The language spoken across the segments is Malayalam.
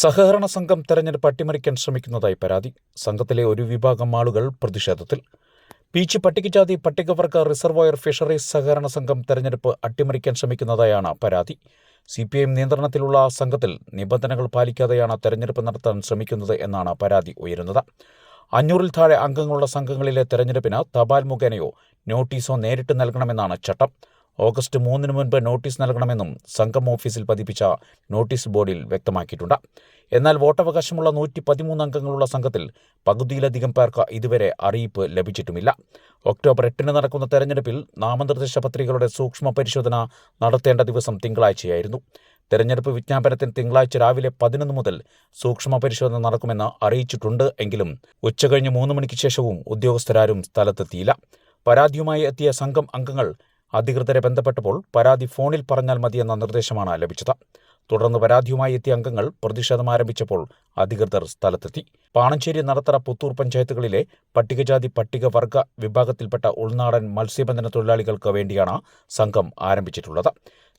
സഹകരണ സംഘം തെരഞ്ഞെടുപ്പ് അട്ടിമറിക്കാൻ ശ്രമിക്കുന്നതായി പരാതി. സംഘത്തിലെ ഒരു വിഭാഗം ആളുകൾ പ്രതിഷേധത്തിൽ. പീച്ച് പട്ടികജാതി പട്ടികവർഗ റിസർവോയർ ഫിഷറീസ് സഹകരണ സംഘം തെരഞ്ഞെടുപ്പ് അട്ടിമറിക്കാൻ ശ്രമിക്കുന്നതായാണ് പരാതി. സി പി ഐ നിയന്ത്രണത്തിലുള്ള സംഘത്തിൽ നിബന്ധനകൾ പാലിക്കാതെയാണ് തെരഞ്ഞെടുപ്പ് നടത്താൻ ശ്രമിക്കുന്നത് എന്നാണ് പരാതി ഉയരുന്നത്. അഞ്ഞൂറിൽ താഴെ അംഗങ്ങളുള്ള സംഘങ്ങളിലെ തെരഞ്ഞെടുപ്പിന് തപാൽ മുഖേനയോ നോട്ടീസോ നേരിട്ട് നൽകണമെന്നാണ് ചട്ടം. ഓഗസ്റ്റ് മൂന്നിന് മുൻപ് നോട്ടീസ് നൽകണമെന്നും സംഘം ഓഫീസിൽ പതിപ്പിച്ച നോട്ടീസ് ബോർഡിൽ വ്യക്തമാക്കിയിട്ടുണ്ട്. എന്നാൽ വോട്ടവകാശമുള്ള നൂറ്റി പതിമൂന്ന് അംഗങ്ങളുള്ള സംഘത്തിൽ പകുതിയിലധികം പേർക്ക് ഇതുവരെ അറിയിപ്പ് ലഭിച്ചിട്ടുമില്ല. ഒക്ടോബർ എട്ടിന് നടക്കുന്ന തെരഞ്ഞെടുപ്പിൽ നാമനിർദ്ദേശ പത്രികകളുടെ സൂക്ഷ്മ പരിശോധന നടത്തേണ്ട ദിവസം തിങ്കളാഴ്ചയായിരുന്നു. തെരഞ്ഞെടുപ്പ് വിജ്ഞാപനത്തിന് തിങ്കളാഴ്ച രാവിലെ പതിനൊന്ന് മുതൽ സൂക്ഷ്മ പരിശോധന നടക്കുമെന്ന് അറിയിച്ചിട്ടുണ്ട് എങ്കിലും ഉച്ചകഴിഞ്ഞ് മൂന്ന് മണിക്ക് ശേഷവും ഉദ്യോഗസ്ഥരാരും സ്ഥലത്തെത്തിയില്ല. പരാതിയുമായി എത്തിയ സംഘം അംഗങ്ങൾ അധികൃതരെ ബന്ധപ്പെട്ടപ്പോൾ പരാതി ഫോണിൽ പറഞ്ഞാൽ മതിയെന്ന നിർദ്ദേശമാണ് ലഭിച്ചത്. തുടർന്ന് പരാതിയുമായി എത്തിയ അംഗങ്ങൾ പ്രതിഷേധം ആരംഭിച്ചപ്പോൾ അധികൃതർ സ്ഥലത്തെത്തി. പാണഞ്ചേരി നടത്തറ പുത്തൂർ പഞ്ചായത്തുകളിലെ പട്ടികജാതി പട്ടികവർഗ വിഭാഗത്തിൽപ്പെട്ട ഉൾനാടൻ മത്സ്യബന്ധന തൊഴിലാളികൾക്ക് വേണ്ടിയാണ് സംഘം ആരംഭിച്ചിട്ടുള്ളത്.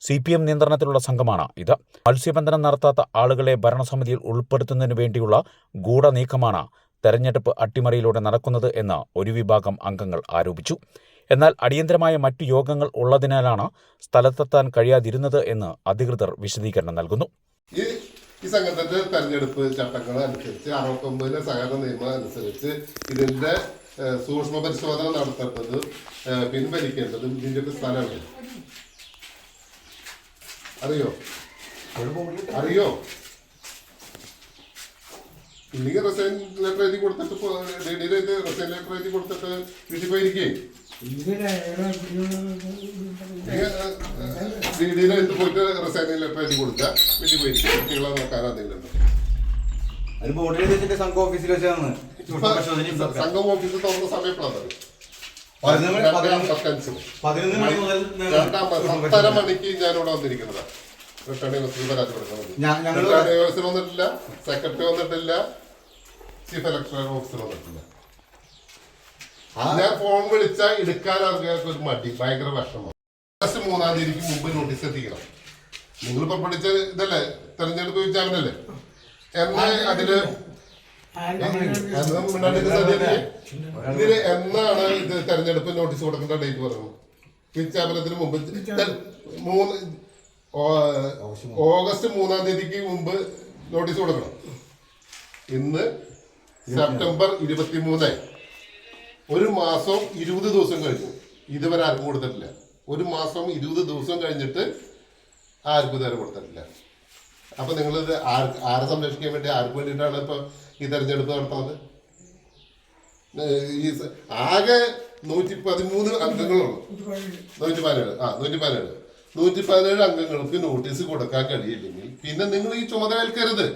സി പി എം നിയന്ത്രണത്തിലുള്ള സംഘമാണ് ഇത്. മത്സ്യബന്ധനം നടത്താത്ത ആളുകളെ ഭരണസമിതിയിൽ ഉൾപ്പെടുത്തുന്നതിനു വേണ്ടിയുള്ള ഗൂഢനീക്കമാണ് തെരഞ്ഞെടുപ്പ് അട്ടിമറിയിലൂടെ നടക്കുന്നത് എന്ന് ഒരു വിഭാഗം അംഗങ്ങൾ ആരോപിച്ചു. എന്നാൽ അടിയന്തരമായ മറ്റു യോഗങ്ങൾ ഉള്ളതിനാലാണ് സ്ഥലത്തെത്താൻ കഴിയാതിരുന്നത് എന്ന് അധികൃതർ വിശദീകരണം നൽകുന്നു. ഈ സംഘത്തിന്റെ തെരഞ്ഞെടുപ്പ് ചട്ടങ്ങൾ അനുസരിച്ച് അറുപത്തൊമ്പതിലെ സഹകരണ നിയമം അനുസരിച്ച് ഇതിന്റെ സൂക്ഷ്മ പരിശോധന നടത്തേണ്ടതും പിൻവലിക്കേണ്ടതും ഇതിന്റെ ഒരു സ്ഥലമാണ്. അറിയോ? അറിയോ? ഇല്ലെങ്കിൽ റിസൈൻ ലെറ്റർ എഴുതി കൊടുത്തിട്ട് ഡി റിസൈൻ ലെറ്റർ എഴുതി കൊടുത്തിട്ട് വീട്ടിൽ പോയിരിക്കേ? ബോർഡിൽ വെച്ചിട്ട് ഓഫീസിൽ ഓഫീസ് വന്നിട്ടില്ല സെക്രട്ടറി വന്നിട്ടില്ല ചീഫ് ഇലക്ടറൽ ഓഫീസർ വന്നിട്ടില്ല. ഞാൻ ഫോൺ വിളിച്ചാൽ എടുക്കാൻ ഒരു മടി ഭയങ്കര വിഷമം. ഓഗസ്റ്റ് മൂന്നാം തീയതിക്ക് മുമ്പ് നോട്ടീസ് എത്തിക്കണം. നിങ്ങൾ പുറപ്പെടുവിച്ച ഇതല്ലേ? തെരഞ്ഞെടുപ്പ് വിജ്ഞാപനല്ലേ എന്നാ അതിൽ? ഇതിൽ എന്നാണ് ഇത് തെരഞ്ഞെടുപ്പ് നോട്ടീസ് കൊടുക്കേണ്ട ഡേറ്റ് പറയുന്നത്? വിജ്ഞാപനത്തിന് മുമ്പ് മൂന്ന് ഓഗസ്റ്റ് മൂന്നാം തീയതിക്ക് മുമ്പ് നോട്ടീസ് കൊടുക്കണം. ഇന്ന് സെപ്റ്റംബർ ഇരുപത്തി മൂന്നായി ഒരു മാസം ഇരുപത് ദിവസം കഴിഞ്ഞു. ഇതുവരെ ആർക്കും കൊടുത്തിട്ടില്ല. ഒരു മാസം ഇരുപത് ദിവസം കഴിഞ്ഞിട്ട് ആർക്കും ഇതുവരെ കൊടുത്തിട്ടില്ല. അപ്പൊ നിങ്ങൾ ആർ ആരെ സംരക്ഷിക്കാൻ വേണ്ടി ആർക്ക് വേണ്ടിയിട്ടാണ് ഇപ്പൊ ഈ തെരഞ്ഞെടുപ്പ് നടത്തുന്നത്? ഈ ആകെ നൂറ്റി പതിമൂന്ന് അംഗങ്ങളുള്ളൂ. നൂറ്റി പതിനേഴ് ആ നൂറ്റി പതിനേഴ് നൂറ്റി പതിനേഴ് അംഗങ്ങൾക്ക് നോട്ടീസ് കൊടുക്കാൻ കഴിയില്ലെങ്കിൽ പിന്നെ നിങ്ങൾ ഈ ചുമതല ഏൽക്കരുത്.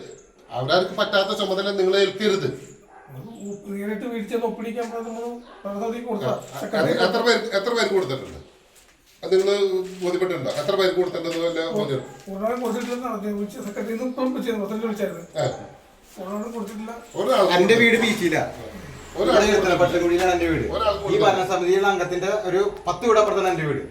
അവരാർക്ക് പറ്റാത്ത ചുമതല നിങ്ങൾ ഏൽക്കരുത്. നേരിട്ട് വീഴ്ച ഒപ്പിടിക്കാൻ നമ്മൾ പദ്ധതി കൊടുക്കാം അത് എത്ര പേര് എത്ര കൊടുത്തിട്ടുണ്ട്? അത് നിങ്ങൾ ബോധ്യപ്പെട്ടിട്ടുണ്ടോ? എത്ര പേർക്ക് കൊടുത്തിട്ടുണ്ടെന്ന് വല്ല ബോധ്യം? ഒരാളെ കൊടുത്തിട്ടില്ല വിളിച്ച സെക്രട്ടറി ഇപ്പം വിളിച്ചായിരുന്നു പത്തനംതിട്ട വിളിച്ചായിരുന്നു. ആ. കൊടുത്തിട്ടില്ല. എന്റെ വീട് ബീച്ചില്ല ഒരാൾ പച്ചക്കുടിയിലാണ് എന്റെ വീട്? ഈ ഭരണസമിതിയിലെ അംഗത്തിന്റെ ഒരു പത്ത് വീട് അപ്പുറത്താണ് എന്റെ വീട്.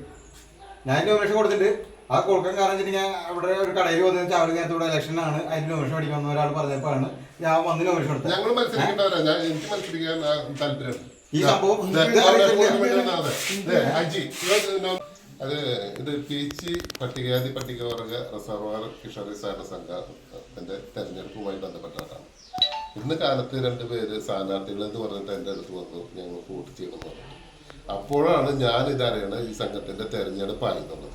ഞാൻ നോമിനേഷൻ കൊടുത്തിട്ട് ആ കൊടുക്കാൻ കാരണം വെച്ചിട്ട് ഞാൻ അവിടെ ഒരു കടയിൽ വന്നു ചാവടി നേരത്തെ ഇവിടെ ഇലക്ഷൻ ആണ്. അതിന് നോമിഷം പഠിക്കുന്ന ഒരാൾ പറഞ്ഞപ്പോഴാണ് ഞാൻ വന്ന് നോമിഷം എടുത്തത്. ഞങ്ങൾ മത്സരിക്കേണ്ടവരാ. ഞാൻ എനിക്ക് മത്സരിക്കാൻ ആ, താല്പര്യമുണ്ട് ഈ സംഭവം അജി അത് ഇത് പീച്ചി പട്ടികജാതി പട്ടികവർഗ റിസർവർ കിഷോറി സഹകരണ സംഘത്തിന്റെ തെരഞ്ഞെടുപ്പുമായി ബന്ധപ്പെട്ടാണ് ഇന്ന് കാലത്ത് രണ്ട് പേര് സ്ഥാനാർത്ഥികൾ എന്ന് പറഞ്ഞിട്ട് എന്റെ അടുത്ത് വന്നു. ഞങ്ങൾ വോട്ട് ചെയ്യണമെന്ന് പറഞ്ഞു. അപ്പോഴാണ് ഞാൻ ഇതറിയണത് ഈ സംഘത്തിന്റെ തെരഞ്ഞെടുപ്പായി എന്നുള്ളത്.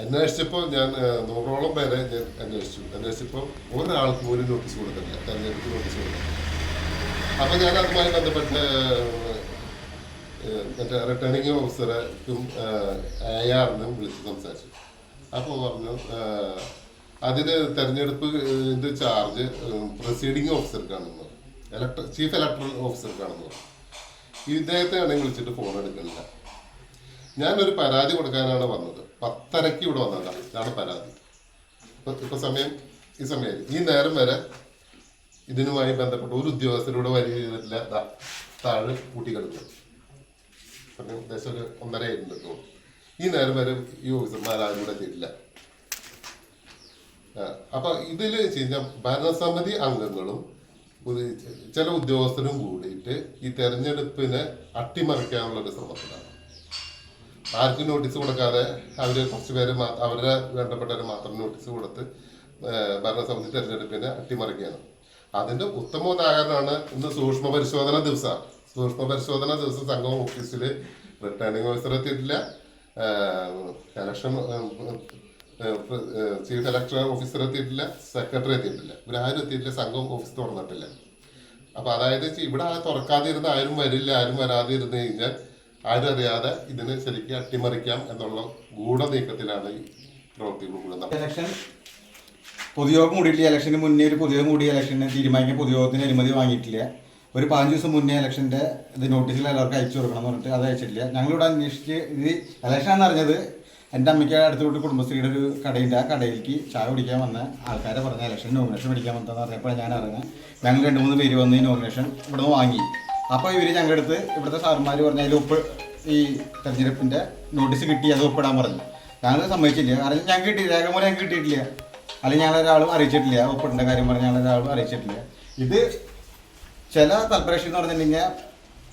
അന്വേഷിച്ചപ്പോൾ ഞാൻ നൂറോളം പേരെ ഞാൻ അന്വേഷിച്ചു. അന്വേഷിച്ചപ്പോൾ ഒരാൾക്കും ഒരു നോട്ടീസ് കൊടുക്കുന്നില്ല തെരഞ്ഞെടുപ്പ് നോട്ടീസ് കൊടുത്തിട്ടില്ല അപ്പം ഞാൻ അതുമായി ബന്ധപ്പെട്ട് മറ്റേ റിട്ടേണിംഗ് ഓഫീസർക്കും എ ആറിനും വിളിച്ച് സംസാരിച്ചു. അപ്പോൾ പറഞ്ഞു അതിന് തെരഞ്ഞെടുപ്പ് ഇത് ചാർജ് പ്രൊസീഡിംഗ് ഓഫീസർക്കാണെന്ന് ഇലക്ട്ര ചീഫ് ഇലക്ട്രൽ ഓഫീസർക്കാണെന്ന് ഇദ്ദേഹത്തെ ആണെങ്കിൽ വിളിച്ചിട്ട് ഫോൺ എടുക്കുന്നില്ല ഞാനൊരു പരാതി കൊടുക്കാനാണ് വന്നത്. പത്തരയ്ക്ക് ഇവിടെ വന്നതാണ് ഇതാണ് പരാതി. ഇപ്പൊ ഇപ്പം സമയം ഈ സമയം ഈ നേരം വരെ ഇതിനുമായി ബന്ധപ്പെട്ട ഒരു ഉദ്യോഗസ്ഥരൂടെ വരിക ചെയ്തിട്ടില്ല താഴെ കൂട്ടിക്കെടുക്കും പിന്നെ ഉദ്ദേശം ഒരു ഒന്നര ആയിട്ടുണ്ട് ഈ നേരം വരെ ഈ ഓഫീസർമാർ ആരും കൂടെ എത്തിയിട്ടില്ല. അപ്പൊ ഇതിൽ കഴിഞ്ഞാൽ ഭരണസമിതി അംഗങ്ങളും ചില ഉദ്യോഗസ്ഥരും കൂടിയിട്ട് ഈ തെരഞ്ഞെടുപ്പിനെ അട്ടിമറിക്കാനുള്ള ഒരു ശ്രമത്തിലാണ്. ആർക്കും നോട്ടീസ് കൊടുക്കാതെ അവർ കുറച്ച് പേര് അവരെ അവരുടെ വേണ്ടപ്പെട്ടവർ മാത്രം നോട്ടീസ് കൊടുത്ത് ഭരണസമിതി തെരഞ്ഞെടുപ്പിനെ അട്ടിമറിക്കുകയാണ്. അതിന്റെ ഉത്തമ ഉദാഹരണമാണ് ഇന്ന് സൂക്ഷ്മ പരിശോധന ദിവസം. സൂക്ഷ്മ പരിശോധന ദിവസം സംഘം ഓഫീസിൽ റിട്ടേണിംഗ് ഓഫീസർ എത്തിയിട്ടില്ല. ഇലക്ഷൻ ചീഫ് ഇലക്ഷൻ ഓഫീസർ എത്തിയിട്ടില്ല. സെക്രട്ടറി എത്തിയിട്ടില്ല. ഇവരാരും എത്തിയിട്ടില്ല. സംഘം ഓഫീസ് തുറന്നിട്ടില്ല. അപ്പൊ അതായത് ഇവിടെ തുറക്കാതിരുന്ന ആരും വരില്ല ആരും വരാതെ ഇരുന്ന് കഴിഞ്ഞാൽ ആരും ഇതിനെ ശരിക്കും അട്ടിമറിക്കാം എന്നുള്ള ഗൂഢനീക്കത്തിലാണ് ഈ പ്രവൃത്തികൾ കൂടുന്നത് ഇലക്ഷൻ പൊതുയോഗം കൂടിയിട്ടില്ല. ഇലക്ഷന് മുന്നേ ഒരു പൊതുയോഗം കൂടി ഇലക്ഷന് തീരുമാനിക്കാൻ പൊതുയോഗത്തിന് അനുമതി വാങ്ങിയിട്ടില്ല. ഒരു പതിനഞ്ച് ദിവസം മുന്നേ ഇലക്ഷന്റെ ഇത് നോട്ടീസിൽ എല്ലാവർക്കും അയച്ചു കൊടുക്കണം എന്ന് പറഞ്ഞിട്ട് അത് അയച്ചിട്ടില്ല. ഞങ്ങളിവിടെ അന്വേഷിച്ച് ഇത് ഇലക്ഷൻ അറിഞ്ഞത് എന്റെ അമ്മയ്ക്ക് അടുത്തോട്ട് കുടുംബശ്രീയുടെ ഒരു കടയുണ്ട്. ആ കടയിലേക്ക് ചായ കുടിക്കാൻ വന്ന ആൾക്കാരെ പറഞ്ഞ ഇലക്ഷൻ നോമിനേഷൻ മേടിക്കാൻ വന്നതെന്ന് പറഞ്ഞപ്പോൾ ഞാൻ അറിഞ്ഞത്. ഞങ്ങൾ രണ്ട് മൂന്ന് പേര് വന്ന് ഈ നോമിനേഷൻ ഇവിടുന്ന് വാങ്ങി. അപ്പോൾ ഇവർ ഞങ്ങളുടെ അടുത്ത് ഇവിടുത്തെ സാറന്മാർ പറഞ്ഞ അതിൽ ഒപ്പ് ഈ തെരഞ്ഞെടുപ്പിന്റെ നോട്ടീസ് കിട്ടി അത് ഒപ്പിടാൻ പറഞ്ഞു. ഞങ്ങൾ സമ്മതിച്ചില്ല. കാരണം ഞങ്ങൾക്ക് കിട്ടി രേഖമൂലം ഞങ്ങൾക്ക് കിട്ടിയിട്ടില്ല. അല്ലെങ്കിൽ ഞങ്ങൾ ഒരാളും അറിയിച്ചിട്ടില്ല ഒപ്പിടേണ്ട കാര്യം പറഞ്ഞ് ഞങ്ങളൊരാളും അറിയിച്ചിട്ടില്ല. ഇത് ചില തൽപരക്ഷി എന്ന് പറഞ്ഞിട്ടുണ്ടെങ്കിൽ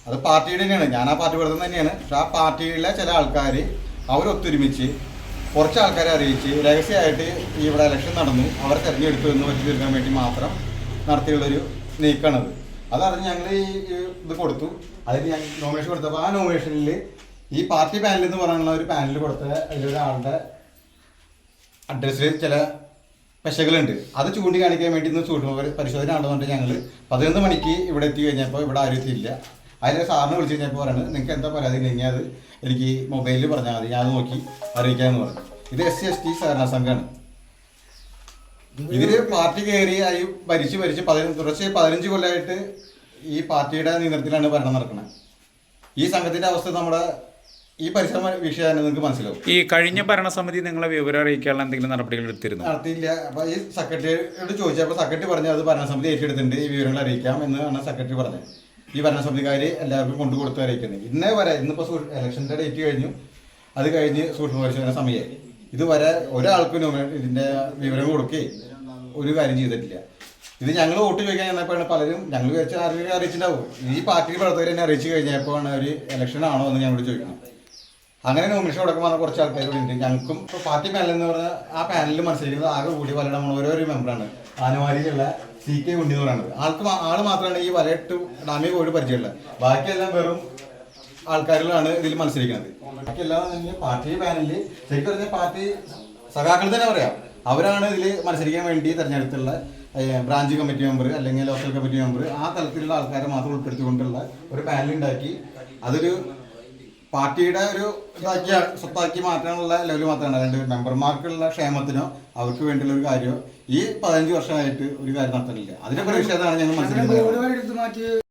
അത് പാർട്ടിയുടെ തന്നെയാണ്. ഞാൻ ആ പാർട്ടി കൊടുത്തത് തന്നെയാണ്. പക്ഷെ ആ പാർട്ടിയിലെ ചില ആൾക്കാർ അവരൊത്തൊരുമിച്ച് കുറച്ച് ആൾക്കാരെ അറിയിച്ച് രഹസ്യമായിട്ട് ഇവിടെ ഇലക്ഷൻ നടന്നു. അവർ തിരഞ്ഞെടുത്തു എന്ന് വെച്ച് തീർക്കാൻ വേണ്ടി മാത്രം നടത്തിയുള്ളൊരു നീക്കമാണത്. അതറിഞ്ഞ് ഞങ്ങൾ ഈ ഇത് കൊടുത്തു. അതിന് ഞാൻ നോമിനേഷൻ കൊടുത്തപ്പോൾ ആ നോമിനേഷനിൽ ഈ പാർട്ടി പാനൽ എന്ന് പറയാനുള്ള ഒരു പാനൽ കൊടുത്ത അതിലൊരാളുടെ അഡ്രസ്സിൽ ചില പെശകളുണ്ട് അത് ചൂണ്ടിക്കാണിക്കാൻ വേണ്ടി ഇന്ന് സൂക്ഷ്മ പരി- പരിശോധന ആണെന്നുകൊണ്ട് ഞങ്ങൾ പതിനൊന്ന് മണിക്ക് ഇവിടെ എത്തി കഴിഞ്ഞപ്പോൾ ഇവിടെ ആരും എത്തിയില്ല. അതിൽ സാറിന് വിളിച്ച് കഴിഞ്ഞപ്പോൾ പറയുന്നത് നിങ്ങൾക്ക് എന്താ പരാതി ഉണ്ടെങ്കിൽ അത് എനിക്ക് മൊബൈലിൽ പറഞ്ഞാൽ മതി. ഞാൻ നോക്കി അറിയിക്കാമെന്ന് പറഞ്ഞു. ഇത് എസ് സി എസ് ടി സഹകരണ സംഘമാണ് ഇതിൽ പാർട്ടി കയറി ആയി ഭരിച്ച് ഭരിച്ച് പതിനഞ്ച് തുടർച്ചയായി പതിനഞ്ച് കൊല്ലമായിട്ട് ഈ പാർട്ടിയുടെ നേതൃത്വത്തിലാണ് ഭരണം നടക്കുന്നത് ഈ സംഘത്തിന്റെ അവസ്ഥ നമ്മുടെ ഈ പരിശ്രമ വിഷയം നിങ്ങൾക്ക് മനസ്സിലാവും. ഈ കഴിഞ്ഞ ഭരണസമിതി നിങ്ങളെ വിവരം അറിയിക്കാനുള്ള എന്തെങ്കിലും നടപടികൾ എടുത്തിരുന്നു? നടത്തിയില്ല. അപ്പൊ ഈ സെക്രട്ടറിയോട് ചോദിച്ചപ്പോൾ സെക്രട്ടറി പറഞ്ഞു അത് ഭരണസമിതി ഏറ്റെടുത്തിട്ടുണ്ട് ഈ വിവരങ്ങൾ അറിയിക്കാം എന്നാണ് സെക്രട്ടറി പറഞ്ഞത്. ഈ ഭരണസമിതിക്കാർ എല്ലാവർക്കും കൊണ്ടു കൊടുത്ത് അറിയിക്കുന്നത്. ഇന്നേ വരെ ഇന്നിപ്പോൾ ഇലക്ഷന്റെ ഡേറ്റ് കഴിഞ്ഞു. അത് കഴിഞ്ഞ് സൂക്ഷ്മ പരിശോധന സമയമായി. ഇതുവരെ ഒരാൾക്കും ഇതിന്റെ ഇതിന്റെ വിവരം കൊടുക്കുകയും ഒരു കാര്യം ചെയ്തിട്ടില്ല. ഇത് ഞങ്ങൾ വോട്ട് ചോദിക്കാൻ ചെന്നപ്പോഴാണ് പലരും ഞങ്ങൾ വിചാരിച്ച ആരെങ്കിലും അറിയിച്ചിട്ടുണ്ടാവും. ഈ പാർട്ടി പ്രവർത്തകർ എന്നെ അറിയിച്ചു കഴിഞ്ഞപ്പോഴാണ് ഒരു ഇലക്ഷൻ ആണോ എന്ന് ഞങ്ങളോട് ചോദിക്കണം അങ്ങനെ നോമിനേഷൻ കൊടുക്കാൻ വന്ന കുറച്ച് ആൾക്കാർ ഉണ്ട്. ഞങ്ങൾക്കും ഇപ്പോൾ പാർട്ടി പാനൽ എന്ന് പറഞ്ഞാൽ ആ പാനലിൽ മത്സരിക്കുന്നത് ആകെ കൂടി വലയുടെ നമ്മൾ ഓരോ ഒരു മെമ്പറാണ് ആനവാരിയിലുള്ള സി കെ ഉണ്ണി എന്ന് പറയുന്നത്. ആൾക്ക് ആൾ മാത്രമാണ് ഈ വലയിട്ട് ഡാമി പോയിട്ട് പരിചയമുള്ളത്. ബാക്കിയെല്ലാം വെറും ആൾക്കാരിലാണ് ഇതിൽ മത്സരിക്കുന്നത്. ബാക്കിയെല്ലാം പാർട്ടി പാനലിൽ ശരിക്കും പറഞ്ഞാൽ പാർട്ടി സഖാക്കൾ തന്നെ പറയാം. അവരാണ് ഇതിൽ മത്സരിക്കാൻ വേണ്ടി തെരഞ്ഞെടുത്തുള്ള ബ്രാഞ്ച് കമ്മിറ്റി മെമ്പർ അല്ലെങ്കിൽ ലോക്കൽ കമ്മിറ്റി മെമ്പർ ആ തലത്തിലുള്ള ആൾക്കാരെ മാത്രം ഉൾപ്പെടുത്തിക്കൊണ്ടുള്ള ഒരു പാനൽ ഉണ്ടാക്കി. അതൊരു പാർട്ടിയുടെ ഒരു ഇതാക്കിയ സ്വത്താക്കി മാറ്റാനുള്ള ലെവൽ മാത്രമാണ്. അതായത് മെമ്പർമാർക്കുള്ള ക്ഷേമത്തിനോ അവർക്ക് വേണ്ടിയുള്ള ഒരു കാര്യമോ ഈ പതിനഞ്ച് വർഷമായിട്ട് ഒരു കാര്യം നടത്തുന്നില്ല അതിന്റെ പ്രതിഷേധമാണ് ഞങ്ങൾ മനസ്സിലാക്കുന്നത്